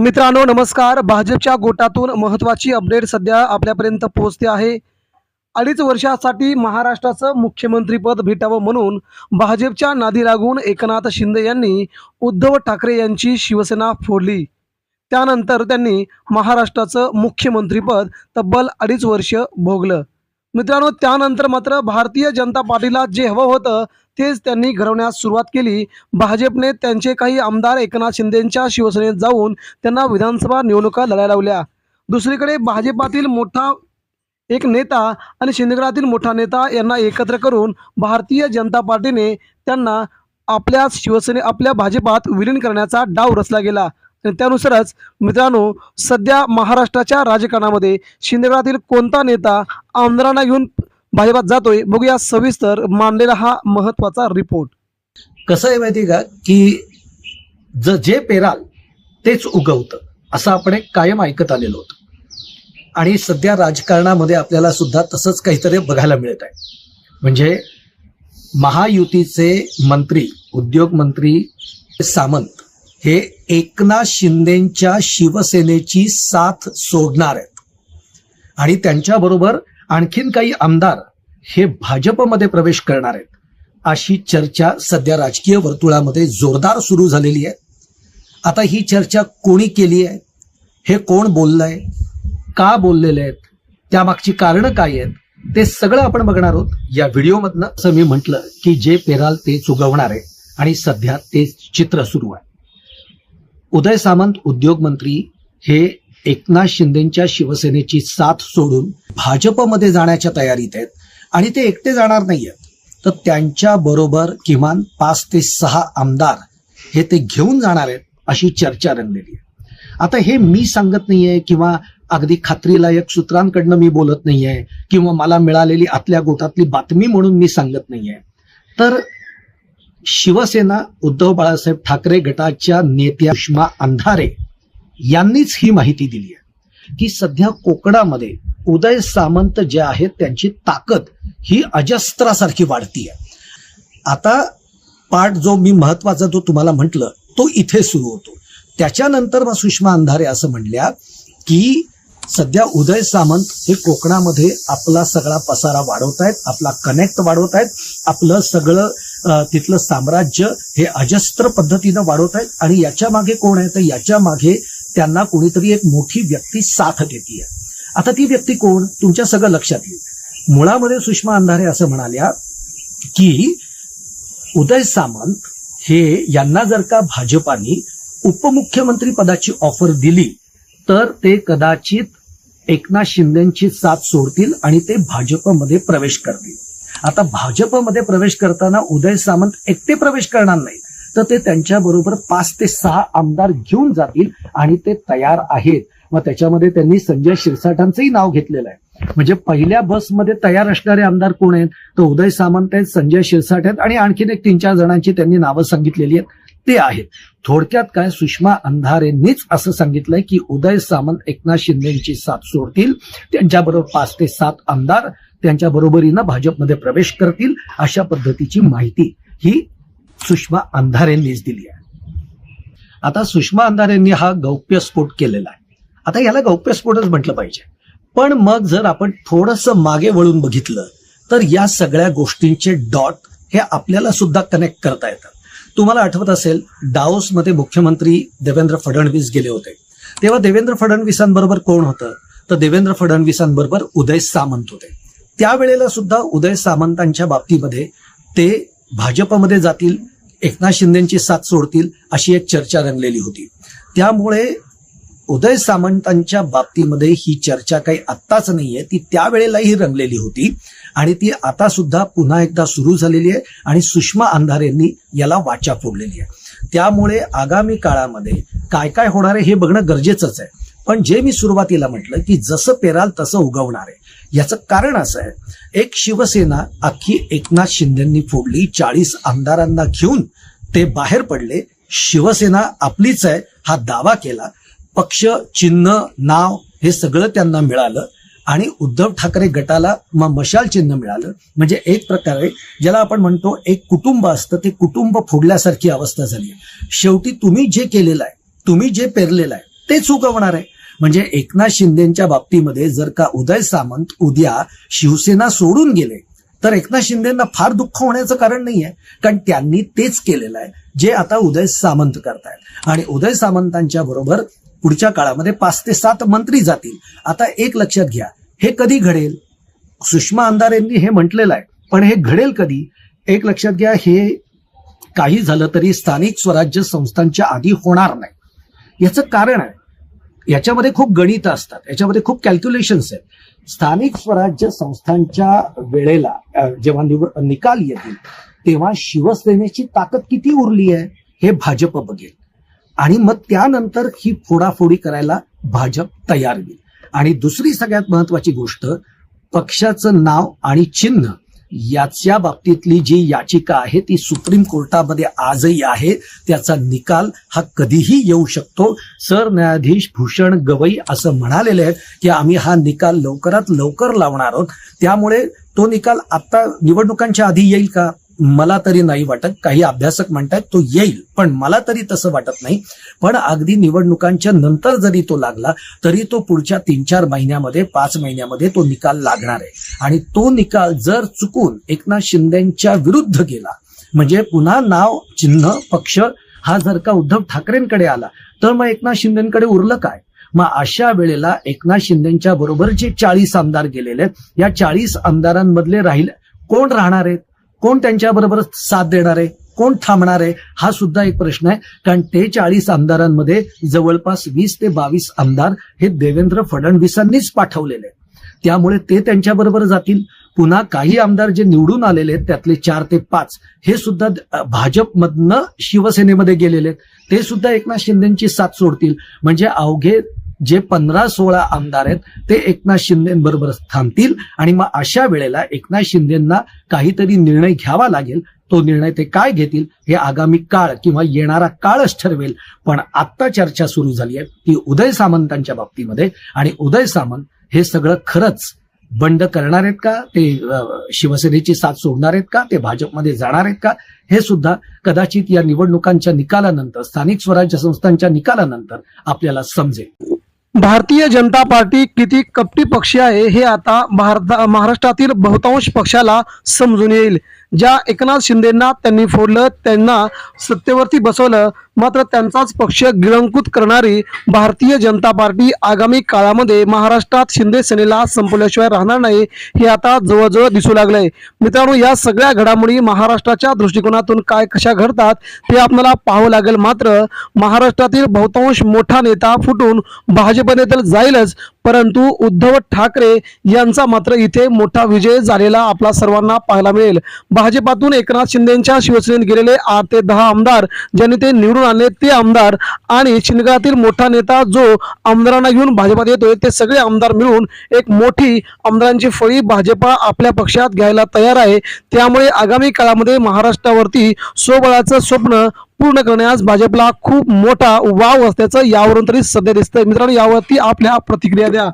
मित्रांनो नमस्कार. भाजपच्या गोटातून महत्त्वाची अपडेट सध्या आपल्यापर्यंत पोहोचते आहे. अडीच वर्षासाठी महाराष्ट्राचं मुख्यमंत्रीपद भेटावं म्हणून भाजपच्या नादी लागून एकनाथ शिंदे यांनी उद्धव ठाकरे यांची शिवसेना फोडली. त्यानंतर त्यांनी महाराष्ट्राचं मुख्यमंत्रीपद तब्बल अडीच वर्ष भोगलं. मित्रांनो त्यानंतर मात्र भारतीय जनता पार्टीला जे हवं होतं तेच त्यांनी घडवण्यास सुरुवात केली. भाजपने त्यांचे काही आमदार एकनाथ शिंदेंच्या शिवसेनेत जाऊन त्यांना विधानसभा निवडणुका लढायला लावल्या. दुसरीकडे भाजपातील मोठा एक नेता आणि शिंदेगडातील मोठा नेता यांना एकत्र करून भारतीय जनता पार्टीने त्यांना आपल्या शिवसेने आपल्या भाजपात विलीन करण्याचा डाव रचला गेला. आणि त्यानुसारच मित्रांनो सध्या महाराष्ट्राच्या राजकारणामध्ये शिंदेगडातील कोणता नेता आमदारांना घेऊन भाजपात जातोय बघूया सविस्तर मांडलेला हा महत्त्वाचा रिपोर्ट कसं आहे माहिती का? की ज जे पेराल तेच उगवतं असं आपण एक कायम ऐकत आलेलो होतो. आणि सध्या राजकारणामध्ये आपल्याला सुद्धा तसंच काहीतरी बघायला मिळत आहे. म्हणजे महायुतीचे मंत्री उद्योग मंत्री सामंत हे एकनाथ शिंदेच्या शिवसेनेची साथ सोडणार आहेत. आणि त्यांच्याबरोबर आणखीन काही आमदार हे भाजपमध्ये प्रवेश करणार आहेत. अशी चर्चा सध्या राजकीय वर्तुळामध्ये जोरदार सुरू झालेली आहे. आता ही चर्चा कोणी केली आहे? हे कोण बोललंय? का बोललेले आहेत? त्यामागची कारणं काय आहेत? ते सगळं आपण बघणार आहोत. या व्हिडिओमधनं असं मी म्हटलं की जे पेराल ते चुगवणार आहे. आणि सध्या ते चित्र सुरू आहे. उदय सामंत उद्योग मंत्री हे एकनाथ शिंदेच्या शिवसेनेची साथ सोडून भाजपमध्ये जाण्याच्या तयारीत आहेत आणि ते एकटे जाणार नाही आहेत तर त्यांच्या बरोबर किमान पाच ते सहा आमदार हे ते घेऊन जाणार आहेत अशी चर्चा रंगलेली आहे. आता हे मी सांगत नाहीये किंवा अगदी खात्रीलायक सूत्रांकडनं मी बोलत नाहीये किंवा मला मिळालेली आतल्या गोटातली बातमी म्हणून मी सांगत नाहीये. तर शिवसेना उद्धव बाळासाहेब ठाकरे गटाच्या नेत्या सुषमा अंधारे यांनीच ही माहिती दिली आहे की सध्या कोकणामध्ये उदय सामंत जे आहेत त्यांची ताकद ही अजस्त्रासारखी वाढती आहे आता पाठ जो मी महत्त्वाचा जो तुम्हाला म्हटलं तो इथे सुरू होतो. त्याच्यानंतर मग सुषमा अंधारे असं म्हणल्या की सध्या उदय सामंत हे कोकणामध्ये आपला सगळा पसारा वाढवतायत आपला कनेक्ट वाढवतायत आपलं सगळं तिथलं साम्राज्य हे अजस्त्र पद्धतीनं वाढवत आहेत. आणि याच्या मागे कोण आहे? तर याच्या मागे त्यांना कोणीतरी एक मोठी व्यक्ती साथ देते आता ती व्यक्ती कोण? तुमच्या सगळं लक्षात येईल. मुळामध्ये सुषमा अंधारे असं म्हणाल्या की उदय सामंत हे यांना जर का भाजपाने उपमुख्यमंत्री पदाची ऑफर दिली तर ते कदाचित एकनाथ शिंदेची साथ सोडतील आणि ते भाजपमध्ये प्रवेश करतील. आता भाजपमध्ये प्रवेश करताना उदय सामंत एकटे प्रवेश करणार नाहीत. तर ते त्यांच्याबरोबर पाच ते सहा आमदार घेऊन जातील आणि ते तयार आहेत. मग त्याच्यामध्ये त्यांनी संजय शिरसाठांचंही नाव घेतलेलं आहे. म्हणजे पहिल्या बसमध्ये तयार असणारे आमदार कोण आहेत? तर उदय सामंत आहेत संजय शिरसाट आहेत आणि आणखीन एक तीन चार जणांची त्यांनी नावं सांगितलेली आहेत. ते आहेत. थोडक्यात काय सुषमा अंधारेंनीच असं सांगितलंय की उदय सामंत एकनाथ शिंदेची साथ सोडतील त्यांच्याबरोबर पाच ते सात आमदार त्यांच्या बरोबरीनं भाजपमध्ये प्रवेश करतील अशा पद्धतीची माहिती ही सुषमा अंधारेंनीच दिली आहे. आता सुषमा अंधारेंनी हा गौप्यस्फोट केलेला आहे. आता याला गौप्यस्फोटच म्हटलं पाहिजे. पण मग जर आपण थोडस मागे वळून बघितलं तर या सगळ्या गोष्टींचे डॉट हे आपल्याला सुद्धा कनेक्ट करता येतात. तुम्हाला आठवत असेल डाओसमध्ये मुख्यमंत्री देवेंद्र फडणवीस गेले होते. तेव्हा देवेंद्र फडणवीसांबरोबर कोण होतं? तर देवेंद्र फडणवीसांबरोबर उदय सामंत होते. त्यावेळेला सुद्धा उदय सामंतांच्या बाबतीमध्ये ते भाजपमध्ये जातील एकनाथ शिंदेची साथ सोडतील अशी एक चर्चा रंगलेली होती. त्यामुळे उदय सामंतांच्या बाबतीमध्ये ही चर्चा काही आत्ताच नाहीये ती त्यावेळेलाही रंगलेली होती. आणि ती आता सुद्धा पुन्हा एकदा सुरू झालेली आहे आणि सुषमा अंधारेंनी याला वाचा फोडलेली आहे. त्यामुळे आगामी काळामध्ये काय काय होणार आहे हे बघणं गरजेचंच आहे. पण जे मी सुरुवातीला म्हटलं की जसं पेराल तसं उगवणार आहे. याचं कारण असं आहे एक शिवसेना अख्खी एकनाथ शिंदेंनी फोडली चाळीस आमदारांना घेऊन ते बाहेर पडले शिवसेना आपलीच आहे हा दावा केला पक्ष चिन्ह नाव हे सगळं त्यांना मिळालं आणि उद्धव ठाकरे गटाला मग मशाल चिन्ह मिळालं. म्हणजे एक प्रकारे ज्याला आपण म्हणतो एक कुटुंब असतं ते कुटुंब फोडल्यासारखी अवस्था झाली शेवटी तुम्ही जे केलेलं आहे तुम्ही जे पेरलेलं आहे तेच उगवणार आहे. म्हणजे एकनाथ शिंदेच्या बाबतीमध्ये जर का उदय सामंत उद्या शिवसेना सोडून गेले तर एकनाथ शिंदेना फार दुःख होण्याचं कारण नाही आहे कारण त्यांनी तेच केलेलं आहे जे आता उदय सामंत करतायत. आणि उदय सामंतांच्या बरोबर पुढच्या काळामध्ये पाच ते सात मंत्री जातील. आता एक लक्षात घ्या हे कधी घडेल? सुषमा अंधारेंनी हे म्हटलेलं आहे पण हे घडेल कधी? एक लक्षात घ्या हे काही झालं तरी स्थानिक स्वराज्य संस्थांच्या आधी होणार नाही. याचं कारण आहे याच्यामध्ये खूप गणित असतात याच्यामध्ये खूप कॅल्क्युलेशन्स आहेत. स्थानिक स्वराज्य संस्थांच्या वेळेला जेव्हा निव- निकाल येतील तेव्हा शिवसेनेची ताकद किती उरली आहे? हे भाजप बघेल. आणि मग त्यानंतर ही फोडाफोडी करायला भाजप तयार होईल. आणि दुसरी सगळ्यात महत्वाची गोष्ट पक्षाचं नाव आणि चिन्ह याच्या बाबतीतली जी याचिका आहे ती सुप्रीम कोर्टामध्ये आजही आहे. त्याचा निकाल हा कधीही येऊ शकतो. सरन्यायाधीश भूषण गवई असं म्हणालेले आहेत की आम्ही हा निकाल लवकरात लवकर लावणार आहोत. त्यामुळे तो निकाल आता निवडणुकांच्या आधी येईल का? मला तरी नाही वाटत. काही अभ्यासक म्हणतात तो येईल. पण मला तरी तसं वाटत नाही. पण अगदी निवडणुकांच्या नंतर जरी तो लागला तरी तो पुढच्या तीन चार महिन्यामध्ये पाच महिन्यामध्ये तो निकाल लागणार आहे. आणि तो निकाल जर चुकून एकनाथ शिंदेच्या विरुद्ध गेला म्हणजे पुन्हा नाव चिन्ह पक्ष हा जर का उद्धव ठाकरेंकडे आला तर मग एकनाथ शिंदेकडे उरलं काय? मग अशा वेळेला एकनाथ शिंदेच्या बरोबर जे चाळीस आमदार गेलेले आहेत या चाळीस आमदारांमधले राहिले कोण राहणार आहेत? कोण त्यांच्याबरोबर साथ देणार आहे कोण थांबणार आहे हा सुद्धा एक प्रश्न आहे. कारण ते चाळीस आमदारांमध्ये जवळपास वीस ते बावीस आमदार हे देवेंद्र फडणवीसांनीच पाठवलेले त्यामुळे ते त्यांच्याबरोबर जातील. पुन्हा काही आमदार जे निवडून आलेले आहेत त्यातले चार ते पाच हे सुद्धा भाजपमधनं शिवसेनेमध्ये गेलेले आहेत. ते सुद्धा एकनाथ शिंदेची साथ सोडतील. म्हणजे अवघे जे पंधरा सोळा आमदार आहेत ते एकनाथ शिंदेबरोबर थांबतील आणि मग अशा वेळेला एकनाथ शिंदेना काहीतरी निर्णय घ्यावा लागेल. तो निर्णय ते काय घेतील हे आगामी काळ किंवा येणारा काळच ठरवेल. पण आत्ता चर्चा सुरू झाली आहे ती उदय सामंतांच्या बाबतीमध्ये आणि उदय सामंत हे सगळं खरंच बंड करणार आहेत का? ते शिवसेनेची साथ सोडणार आहेत का? ते भाजपमध्ये जाणार आहेत का? हे सुद्धा कदाचित या निवडणुकांच्या निकालानंतर स्थानिक स्वराज्य संस्थांच्या निकालानंतर आपल्याला समजेल. भारतीय जनता पार्टी किती कपटी पक्षी आहे हे आता भारता महाराष्ट्रातील बहुतांश पक्षाला समजून येईल. ज्या एकनाथ शिंदेंना त्यांनी फोडलं त्यांना सत्तेवरती बसवलं मात्र त्यांचाच पक्ष गिळंकृत करणारी भारतीय जनता पार्टी आगामी काळामध्ये महाराष्ट्रात शिंदे सेनेला संपवल्याशिवाय राहणार नाही हे आता जवळजवळ दिसू लागलंय. मित्रांनो या सगळ्या घडामोडी महाराष्ट्राच्या दृष्टिकोनातून काय कशा घडतात ते आपल्याला पाहावं लागेल. मात्र महाराष्ट्रातील बहुतांश मोठा नेता फुटून भाजपने तर जाईलच परंतु उद्धव ठाकरे यांचा मात्र इथे मोठा विजय झालेला आपला सर्वांना पाहायला मिळेल. भाजपातून एकनाथ शिंदेच्या शिवसेनेत गेलेले आठ ते दहा आमदार ज्यांनी ते निवडून आणले ते आमदार आणि शिंदगडातील मोठा नेता जो आमदारांना घेऊन भाजपात येतोय ते सगळे आमदार मिळून एक मोठी आमदारांची फळी भाजपा आपल्या पक्षात घ्यायला तयार आहे. त्यामुळे आगामी काळामध्ये महाराष्ट्रावरती स्वबळाचं स्वप्न पूर्ण करण्यास भाजपला खूप मोठा वाव असल्याचं यावरून तरी सध्या दिसतंय. मित्रांनो यावरती आपल्या प्रतिक्रिया द्या.